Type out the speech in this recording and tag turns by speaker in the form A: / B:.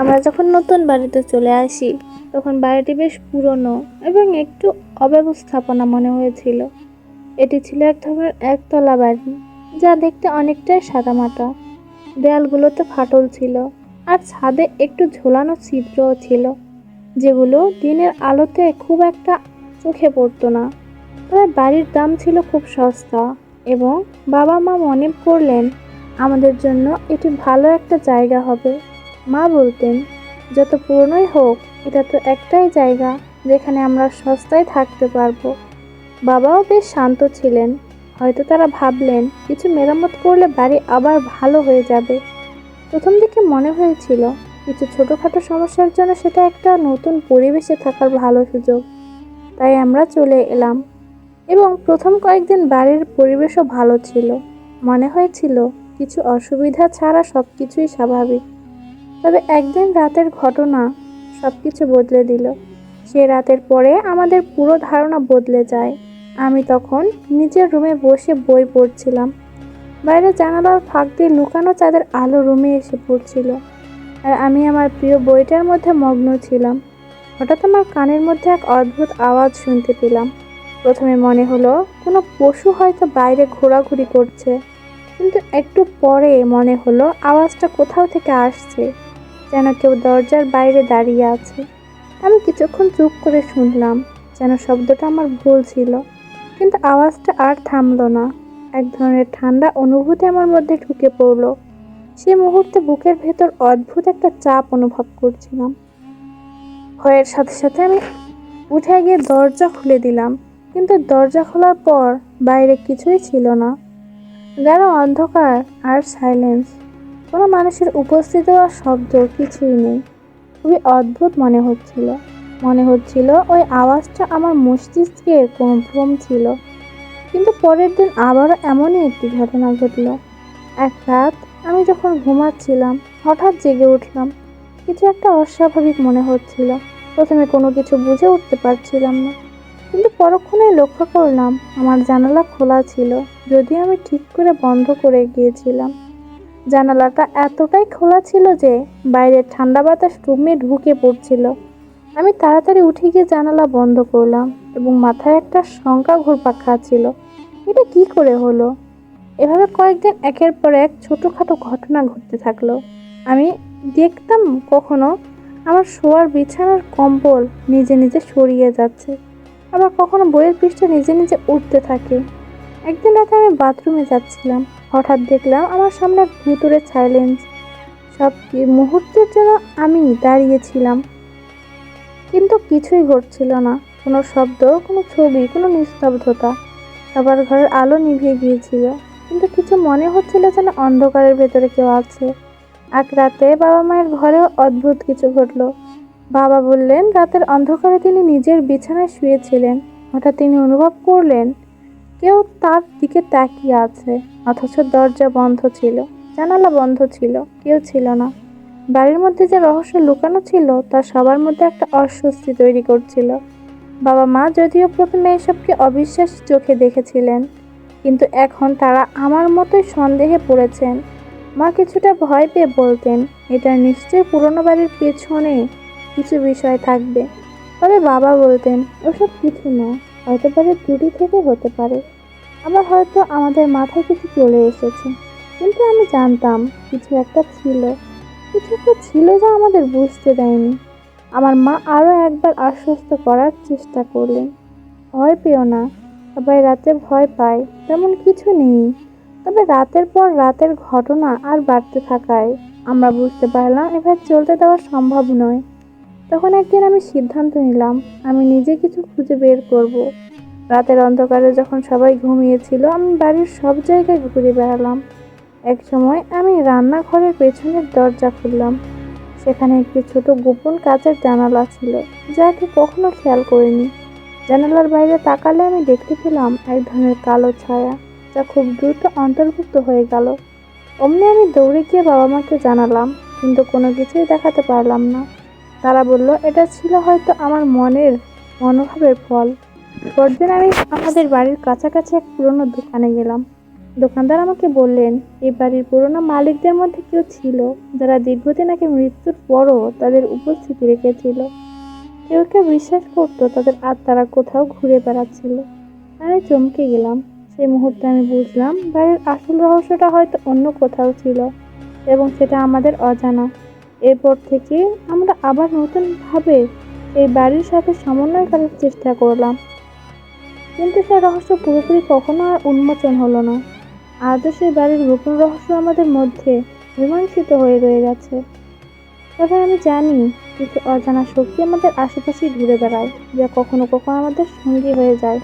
A: আমরা যখন নতুন বাড়িতে চলে আসি, তখন বাড়িটি বেশ পুরনো এবং একটু অব্যবস্থাপনা মনে হয়েছিল। এটি ছিল এক ধরনের একতলা বাড়ি, যা দেখতে অনেকটাই সাদামাটা। দেয়ালগুলোতে ফাটল ছিল আর ছাদে একটু ঝোলানো ছিদ্রও ছিল, যেগুলো দিনের আলোতে খুব একটা চোখে পড়তো না। তবে বাড়ির দাম ছিল খুব সস্তা এবং বাবা মা মনে করলেন আমাদের জন্য এটি ভালো একটা জায়গা হবে। মা বলতেন, যত পুরনোই হোক, এটা তো একটাই জায়গা যেখানে আমরা সস্তায় থাকতে পারব। বাবাও বেশ শান্ত ছিলেন। হয়তো তারা ভাবলেন, কিছু মেরামত করলে বাড়ি আবার ভালো হয়ে যাবে। প্রথম দিকে মনে হয়েছিল, কিছু ছোটোখাটো সমস্যার জন্য সেটা একটা নতুন পরিবেশে থাকার ভালো সুযোগ। তাই আমরা চলে এলাম। এবং প্রথম কয়েকদিন বাড়ির পরিবেশও ভালো ছিল। মনে হয়েছিল, কিছু অসুবিধা ছাড়া সব কিছুই স্বাভাবিক। তবে একদিন রাতের ঘটনা সব কিছু বদলে দিল। সে রাতের পরে আমাদের পুরো ধারণা বদলে যায়। আমি তখন নিজের রুমে বসে বই পড়ছিলাম। বাইরে জানালার ফাঁক দিয়ে লুকানো চাঁদের আলো রুমে এসে পড়ছিল। আর আমি আমার প্রিয় বইটার মধ্যে মগ্ন ছিলাম। হঠাৎ আমার কানের মধ্যে এক অদ্ভুত আওয়াজ শুনতে পেলাম। প্রথমে মনে হলো, কোনো পশু হয়তো বাইরে ঘোরাঘুরি করছে। কিন্তু একটু পরে মনে হলো, আওয়াজটা কোথাও থেকে আসছে। যেন কেউ দরজার বাইরে দাঁড়িয়ে আছে। আমি কিছুক্ষণ চুপ করে শুনলাম যেন শব্দটা আমার ভুল ছিল, কিন্তু আওয়াজটা আর থামলো না। এক ধরনের ঠান্ডা অনুভূতি আমার মধ্যে ঢুকে পড়ল। সে মুহূর্তে বুকের ভেতর অদ্ভুত একটা চাপ অনুভব করছিলাম। ভয়ের সাথে সাথে আমি উঠে গিয়ে দরজা খুলে দিলাম, কিন্তু দরজা খোলার পর বাইরে কিছুই ছিল না। গাঢ় অন্ধকার আর সাইলেন্স কোনো মানুষের উপস্থিত বা শব্দ কিছুই নেই। খুবই অদ্ভুত মনে হচ্ছিল। মনে হচ্ছিল ওই আওয়াজটা আমার মস্তিষ্কের কোনো ভ্রম ছিল। কিন্তু পরের দিন আবারও এমনই একটি ঘটনা ঘটল। এক রাত আমি যখন ঘুমাচ্ছিলাম, হঠাৎ জেগে উঠলাম। কিছু একটা অস্বাভাবিক মনে হচ্ছিল। প্রথমে কোনো কিছু বুঝে উঠতে পারছিলাম না। কিন্তু পরক্ষণে লক্ষ্য করলাম, আমার জানালা খোলা ছিল। যদিও আমি ঠিক করে বন্ধ করে গিয়েছিলাম। জানালাটা এতটাই খোলা ছিল যে বাইরের ঠান্ডা বাতাস রুমে ঢুকে পড়ছিল। আমি তাড়াতাড়ি উঠে গিয়ে জানালা বন্ধ করলাম এবং মাথায় একটা শঙ্কা ঘুরপাক খাচ্ছিল। এটা কি করে হলো? এভাবে কয়েকদিন একের পর এক ছোটোখাটো ঘটনা ঘটতে থাকল। আমি দেখতাম কখনো আমার শোয়ার বিছানার কম্বল নিজে নিজে সরিয়ে যাচ্ছে, আবার কখনো বইয়ের পৃষ্ঠা নিজে নিজে উঠতে থাকে। একদিন রাতে আমি বাথরুমে যাচ্ছিলাম। হঠাৎ দেখলাম আমার সামনে ভুতুরে সাইলেন্স সব মুহূর্তের জন্য আমি দাঁড়িয়েছিলাম কিন্তু কিছুই ঘটছিল না। কোনো শব্দ, কোনো ছবি, কোনো নিস্তব্ধতা। সবার ঘরের আলো নিভিয়ে গিয়েছিল। কিন্তু কিছু মনে হচ্ছিল যেন অন্ধকারের ভেতরে কেউ আছে। এক রাতে বাবা মায়ের ঘরেও অদ্ভুত কিছু ঘটলো। বাবা বললেন, রাতের অন্ধকারে তিনি নিজের বিছানায় শুয়েছিলেন। হঠাৎ তিনি অনুভব করলেন, কেউ তার দিকে তাকিয়ে আছে। অথচ দরজা বন্ধ ছিল, জানালা বন্ধ ছিল, কেউ ছিল না। বাড়ির মধ্যে যে রহস্য লুকানো ছিল, তা সবার মধ্যে একটা অস্বস্তি তৈরি করছিল। বাবা মা যদিও প্রথমে এসবকে অবিশ্বাস চোখে দেখেছিলেন, কিন্তু এখন তারা আমার মতোই সন্দেহে পড়েছেন। মা কিছুটা ভয় পেয়ে বলতেন, এটা নিশ্চয়ই পুরনো বাড়ির পেছনে কিছু বিষয় থাকবে। তবে বাবা বলতেন, ওসব কিছু না, হয়তো পারে ত্রুটি থেকে হতে পারে। আবার হয়তো আমাদের মাথায় কিছু চলে এসেছে। কিন্তু আমি জানতাম কিছু একটা ছিল। কিছু একটা ছিল যা আমাদের বুঝতে দেয়নি। আমার মা আরও একবার আশ্বস্ত করার চেষ্টা করলেন। ভয় পেও না, সবাই রাতে ভয় পায়, তেমন কিছু নেই। তবে রাতের পর রাতের ঘটনা আর বাড়তে থাকায় আমরা বুঝতে পারলাম এবার চলতে দেওয়া সম্ভব নয়। তখন একদিন আমি সিদ্ধান্ত নিলাম, আমি নিজে কিছু খুঁজে বের করব। রাতের অন্ধকারে যখন সবাই ঘুমিয়েছিল, আমি বাড়ির সব জায়গায় ঘুরে বেড়ালাম। এক সময় আমি রান্নাঘরের পেছনের দরজা খুললাম। সেখানে একটি ছোট গোপন কাচের জানালা ছিল যাকে কখনো খেয়াল করিনি। জানালার বাইরে তাকালে আমি দেখতে পেলাম এক ধরনের কালো ছায়া, যা খুব দ্রুত অন্তর্ভুক্ত হয়ে গেল। অমনি আমি দৌড়ে গিয়ে বাবা মাকে জানালাম, কিন্তু কোনো কিছুই দেখাতে পারলাম না। তারা বলল, এটা ছিল হয়তো আমার মনের মনোভাবের ফল। পরদিন আমি আমাদের বাড়ির কাছাকাছি এক পুরনো দোকানে গেলাম। দোকানদার আমাকে বললেন এই বাড়ির পুরোনো মালিকদের মধ্যে কেউ ছিল? যারা দীর্ঘদিন আগে মৃত্যুর পরও তাদের উপস্থিতি রেখেছিল? কেউ কেউ বিশ্বাস করতো তাদের আত্মারা কোথাও ঘুরে বেড়াচ্ছিল। আমি চমকে গেলাম। সেই মুহূর্তে আমি বুঝলাম, বাড়ির আসল রহস্যটা হয়তো অন্য কোথাও ছিল এবং সেটা আমাদের অজানা। এরপর থেকে আমরা আবার নতুনভাবে এই বাড়ির সাথে সমন্বয় করার চেষ্টা করলাম। কিন্তু সে রহস্য পুরোপুরি কখনো আর উন্মোচন হলো না। আজও সেই বাড়ির গোপন রহস্য আমাদের মধ্যে মীমাংসিত হয়ে রয়ে গেছে। তবে আমি জানি কিছু অজানা শক্তি আমাদের আশেপাশেই ঘুরে বেড়ায়, যা কখনো কখনো আমাদের সঙ্গী হয়ে যায়।